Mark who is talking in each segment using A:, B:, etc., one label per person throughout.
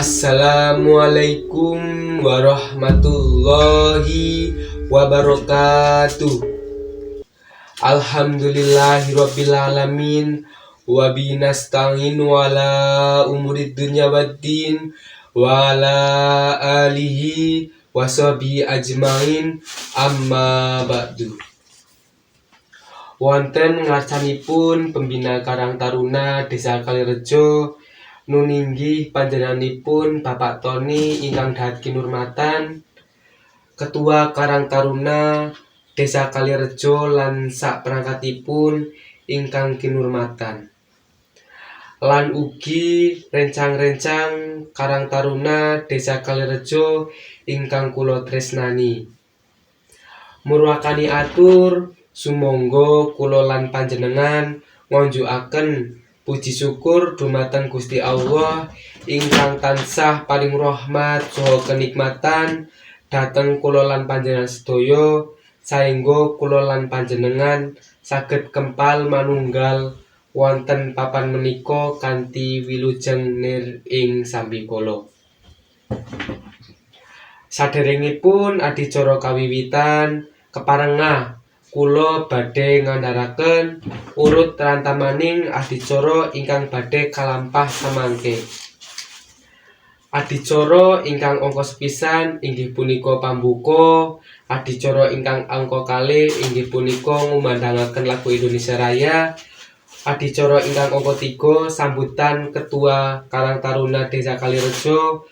A: Assalamualaikum warahmatullahi wabarakatuh. Alhamdulillahirrabbilalamin Wabi nasta'in wala umurid dunya waddin Wala alihi wasabi ajmain. Amma ba'du. Wonten ngarsanipun pembina Karang Taruna Desa Kalirejo nuninggi panjenenganipun Bapak Tony ingkang dahat kinurmatan Ketua Karang Taruna Desa Kalirejo lan sak perangkatipun ingkang kinurmatan. Lan ugi rencang-rencang Karang Taruna Desa Kalirejo ingkang kula tresnani. Murwakani atur Sumangga kula lan panjenengan ngonjukaken puji syukur dumateng Gusti Allah ingkang tansah paling rahmat saha kenikmatan dhateng kula lan panjenengan sedaya saengga kula lan panjenengan saged kempal manunggal wonten papan menika kanthi wilujeng nir ing sambikala. Saderengipun adicara kawiwitan keparengah kula badhe ngandharaken urut rantamaning adicara ingkang badhe kalampah samangke. Adicara ingkang angka sepisan inggih punika pambuka, adicara ingkang angka kalih inggih punika ngumandhangaken lagu Indonesia Raya. Adicara ingkang angka tiga sambutan Ketua Karang Taruna Desa Kalirejo.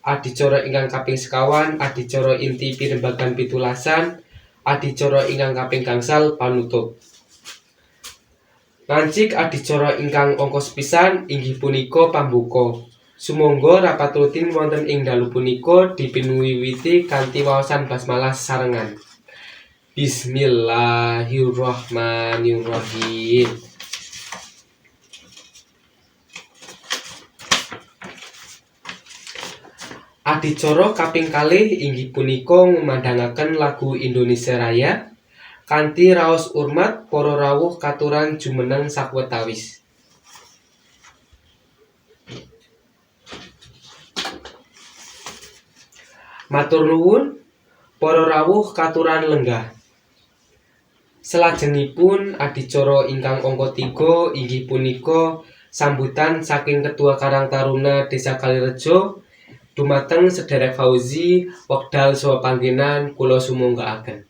A: Adicara ingkang kaping sekawan adicara inti pirembagan pitulasan adicara ingkang kaping gangsal panutup. Lancik adicara ingkang angka sepisan inggih punika pambuka. Sumangga rapat rutin wonten ing dalu punika dipinuwiwiti kanthi waosan basmalah sarengan. Bismillahirrahmanirrahim. Adicara kaping kalih inggih punika ngumandhangaken lagu Indonesia Raya kanthi raos urmat para rawuh katuran jumeneng sawetawis. Matur nuwun para rawuh katuran lenggah. Selajengipun adicara ingkang angka 3 inggih punika sambutan saking Ketua Karang Taruna Desa Kalirejo dumateng Sedherek Fauzi wekdal saha panggenan kula sumanggaaken.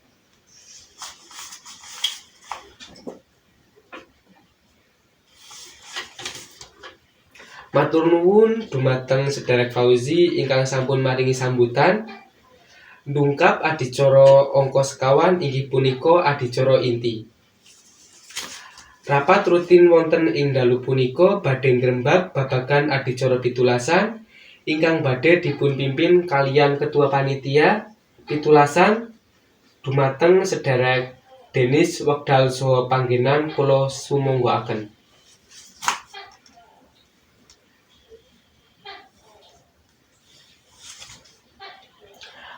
A: Matur nuwun dumateng Sedherek Fauzi ingkang sampun maringi sambutan. Ndungkap adicara angka sekawan inggih punika adicara inti. Rapat rutin wonten ing dalu punika badhe ngrembak babagan adicara pitulasan ingkang badhe dipunpimpin kaliyan Ketua Panitia Pitulasan dumateng Sedherek Denis wekdal saha panggenan kula sumanggaaken.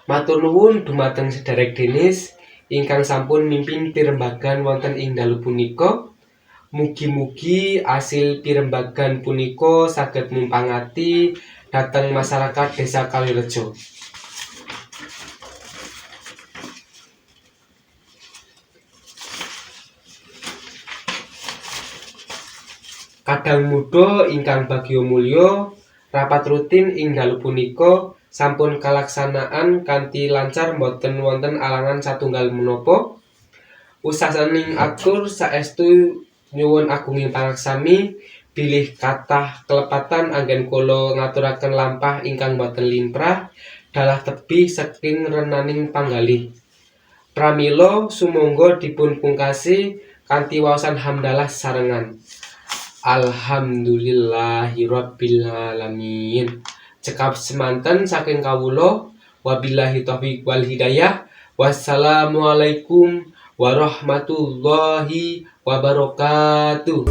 A: Matur nuwun dumateng Sedherek Denis ingkang sampun mimpin pirembagan wonten ing dalu punika. Mugi-mugi asil pirembagan punika saged mumpangati dhateng masyarakat Desa Kalirejo. Kadang muda ingkang bagya mulya, rapat rutin ing dalu punika sampun kalaksanaan kanthi lancar boten wonten alangan satunggal menapa. Usasaning atur saestu nyuwun agunging pangaksami bilih kathah kelepatan anggen kula ngaturaken lampah ingkang boten limprah dalah tebih saking renaning panggalih. Pramila sumangga dipun pungkasi kanthi waosan hamdalah sarengan. Alhamdulillahirabbil Cekap semanten saking kawula. Wabillahi taufiq wal hidayah. Wassalamualaikum warahmatullahi wabarakatuh.